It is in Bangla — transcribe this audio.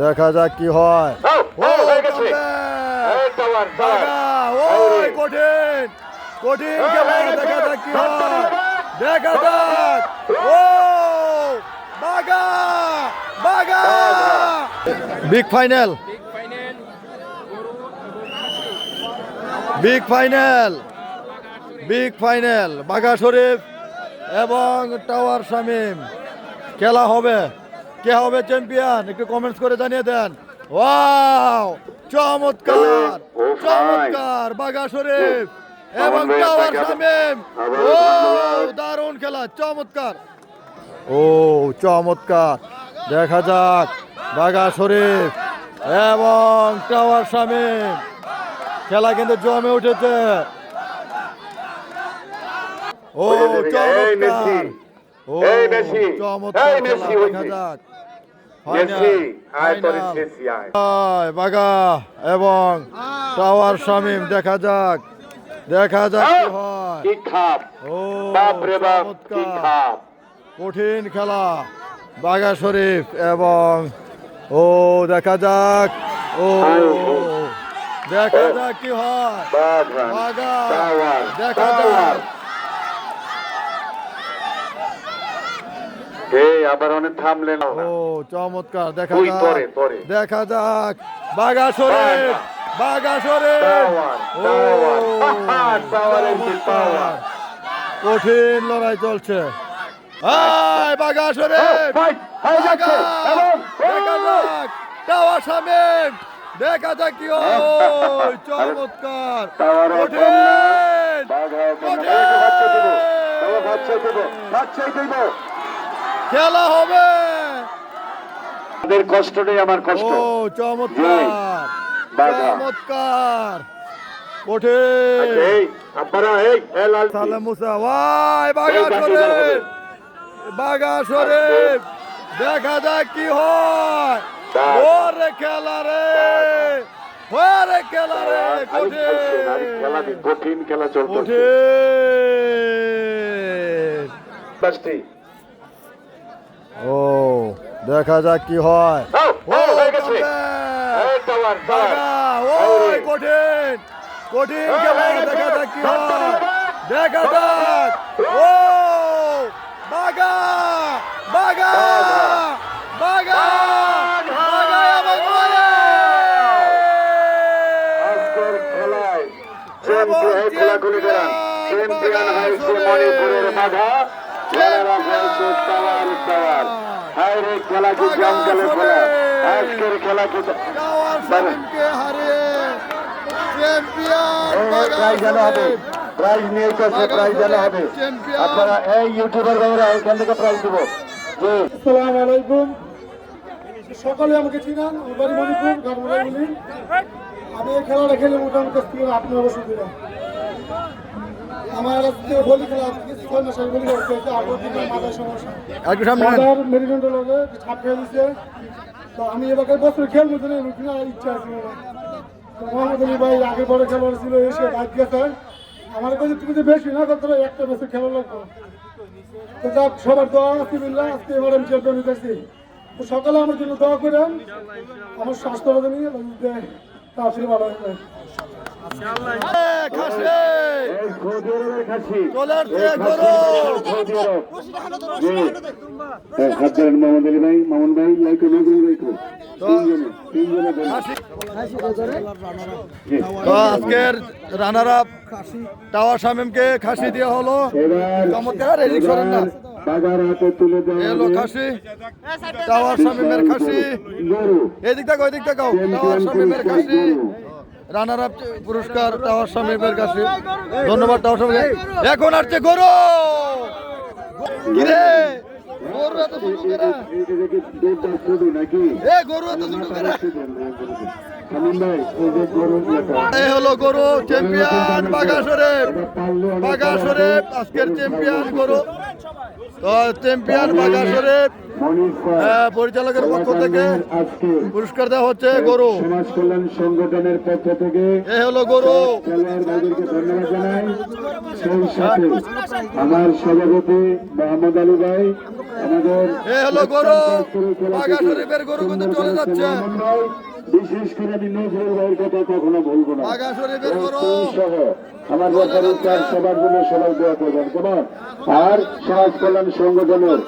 দেখা যাক কি হয়। কঠিন! কঠিন। দেখা যাক কি হয় দেখা যাক! ও big final big final big final Bagha Sharif এবং টাওয়ার শামিম। খেলা হবে। কে হবে চ্যাম্পিয়ন? একটু কমেন্টস করে জানিয়ে দেন। ওয়াও চমৎকার! চমৎকার! বাঘা শরীফ! এবং টাওয়ার দেখা- শামিম! ও। দারুণ খেলা! চমৎকার! ও চমৎকার! দেখা যাক বাঘা শরীফ এবং টাওয়ার শামিম! খেলা কিন্তু জমে উঠেছে। ও ওই এই মেসি, চমৎকার! ও এই মেসি, চমৎকার! দেখা যাক। বাঘা। এবং টাওয়ার শামিম দেখা যাক। দেখা যাক কি হয়। ও বাপ রে বাপ কি চমৎকার। কঠিন খেলা। বাঘা শরীফ এবং ও দেখা যাক। ও দেখা যাক কি হয়। বাঘা দেখা যাক। এই আবার অনেক থামলেন না। ও চমৎকার দেখা যাক পরে, পরে। দেখা যাক চমৎকার। টাওয়ার। কঠিন লড়াই চলছে আয় হয়ে দেখা যাক টাওয়ার শামিম দেখা যাক কি হয় চমৎকার কঠিন কঠিন। খেলা হবে। আমাদের কষ্টটাই আমার কষ্ট। ও চমৎকার। চমৎকার। কঠিন এই আব্বারা এই এ লাল সালাম মুসা ওয়াই উড়াল শরীফ। বাঘা শরীফ। দেখা যাক কি হয়। ওরে খেলা রে। ওরে খেলা রে কঠিন কঠিন খেলা কঠিন বাস্তি ও দেখা যাক কি হয়। ও। কঠিন। দেখা যাক কি হয়। দেখা যাক। ও করা। চ্যাম্পিয়ন হয়েছে মণিপুরের বাঘা খেলা কি খেলা আজকের খেলা কি প্রাইজ জানা হবে। প্রাইজ নিয়ে চলছে প্রাইজ জানা হবে। চ্যাম্পিয়ন। আপনারা এই ইউটিউবার এখান থেকে প্রাইজ দিব। জি। আসসালামু আলাইকুম। সকালে আমাকে চিনান আমি এই খেলাটা খেলে মোটামুটি আট নয় বছর আমার খেলা ছয় মাসের আগের মাথায় সমস্যা। মাথার মেরুদণ্ড লগে ছাপ খেয়ে দিচ্ছে তো আমি এবার বছর খেলব জন্য ইচ্ছা আছে তো মোহাম্মদ আলী ভাই আগের বড় খেলোয়াড় ছিল এসে বাইক গেছে। আমার কাছে তুমি যে বেশি না করতে একটা বছর খেলা লাগবে তো যাক সবার দোয়া বিল্লাহ আজকে এবার আমি চ্যাম্পিয়ন হতেছি তো সকালে আমার জন্য দোয়া করেন। আমার স্বাস্থ্য নিয়ে তাড়াতাড়ি ভালো হয়ে। আজকের রানার আপ টাওয়ার শামিমকে খাসি দেওয়া হলো। চমৎকার, এদিক সরেন না। খাসি। টাওয়ার খাসি। এদিক দেখাও এদিক দেখাও টাওয়ার শামিমের খাসি। রানার আপ পুরস্কার টাওয়ার শামিমের কাছে। ধন্যবাদ টাওয়ার শামিম এখন আসছে গরু কিরে? গরু এত ছোট গরু এত ছোট গরু গরু চ্যাম্পিয়ন বাঘা আজকের চ্যাম্পিয়ন গরু তো চ্যাম্পিয়ন শরীফ। পরিচালকের পক্ষ থেকে পুরস্কার দেওয়া হচ্ছে গরু। সমাজ কল্যাণ সংগঠনের পক্ষ থেকে এ হলো গরু। ভাইদেরকে ধন্যবাদ জানাই। সেই সাথে আমার সভাপতি মোহাম্মদ আলী ভাই আমাদের এ হলো গরু। শরীফের গরু কিন্তু চলে যাচ্ছে। বিশেষ করে আমি নজরুল ভাইয়ের কথা কখনো ভুলবো না। সহ আমার ব্যাপারে তার সবার জন্য সবাই দোয়া করবেন। কেমন? আর সমাজ কল্যাণ সংগঠনের